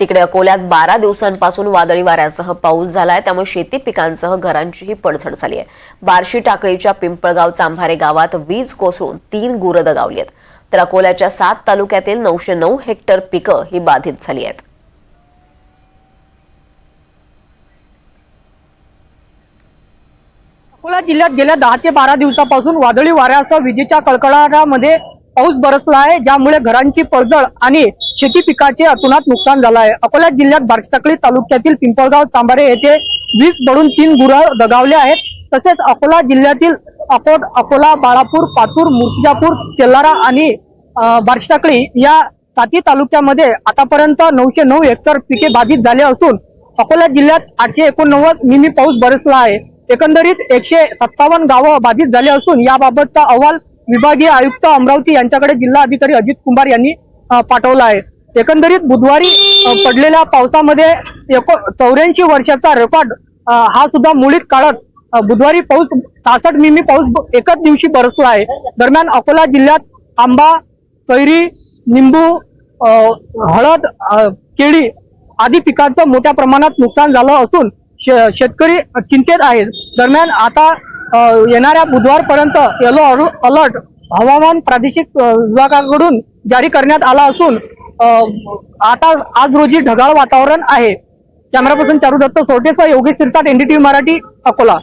तिकडे अकोल्यात बारा दिवसांपासून वादळी वाऱ्यासह पाऊस झालाय. त्यामुळे शेती पिकांसह घरांचीही पडझड झाली आहे. बार्शी टाकळीच्या पिंपळगाव चांभारे गावात वीज कोसळून तीन गुरं दगावली आहेत. तर अकोल्याच्या सात तालुक्यातील नऊशे नऊ हेक्टर पिकं ही बाधित झाली आहेत. अकोला जिल्ह्यात गेल्या दहा ते बारा दिवसापासून वादळी वाऱ्यासह विजेच्या कडकडाटामध्ये पाऊस बरसला आहे ज्यामुळे घरांची पडझड आणि शेती पिकाचे अतुनात नुकसान झालं आहे. अकोला जिल्ह्यात बारसटाकळी तालुक्यातील पिंपळगाव तांबारे येथे वीज पडून तीन गुरं दगावले आहेत. तसेच अकोला जिल्ह्यातील अकोट अकोला बाळापूर पातूर मुर्तिजापूर तेलारा आणि अं, या साती तालुक्यामध्ये आतापर्यंत नऊशे नऊ हेक्टर पिके बाधित झाले असून अकोला जिल्ह्यात आठशे एकोणनव्वद मिमी पाऊस बरसला आहे. एकंदरीत एकशे सत्तावन्न गावं बाधित झाली असून याबाबतचा अहवाल विभागीय आयुक्त अमरावती यांच्याकडे जिल्हा अधिकारी अजित कुमार यांनी पाठवला आहे. एकंदरीत बुधवारी पडलेल्या पावसामध्ये एको चौऱ्याऐंशी वर्षाचा रेकॉर्ड हा सुद्धा मुळीत काढत बुधवारी पाऊस सासष्ट मिमी पाऊस एकच एकाच दिवशी बरसला आहे. दरम्यान अकोला जिल्ह्यात आंबा कैरी निंबू हळद केळी आदी पिकांचं मोठ्या प्रमाणात नुकसान झालं असून शे- शेतकरी चिंतेत आहेत. दरम्यान आता येणाऱ्या बुधवारपर्यंत येलो अलर्ट हवामान प्रादेशिक विभागाकडून जारी करण्यात आला असून आता आज रोजी ढगाळ वातावरण आहे. कॅमेरा पर्सन चारू दत्त सोटेसह योगेश सिरसाट एनडीटीव्ही मराठी अकोला.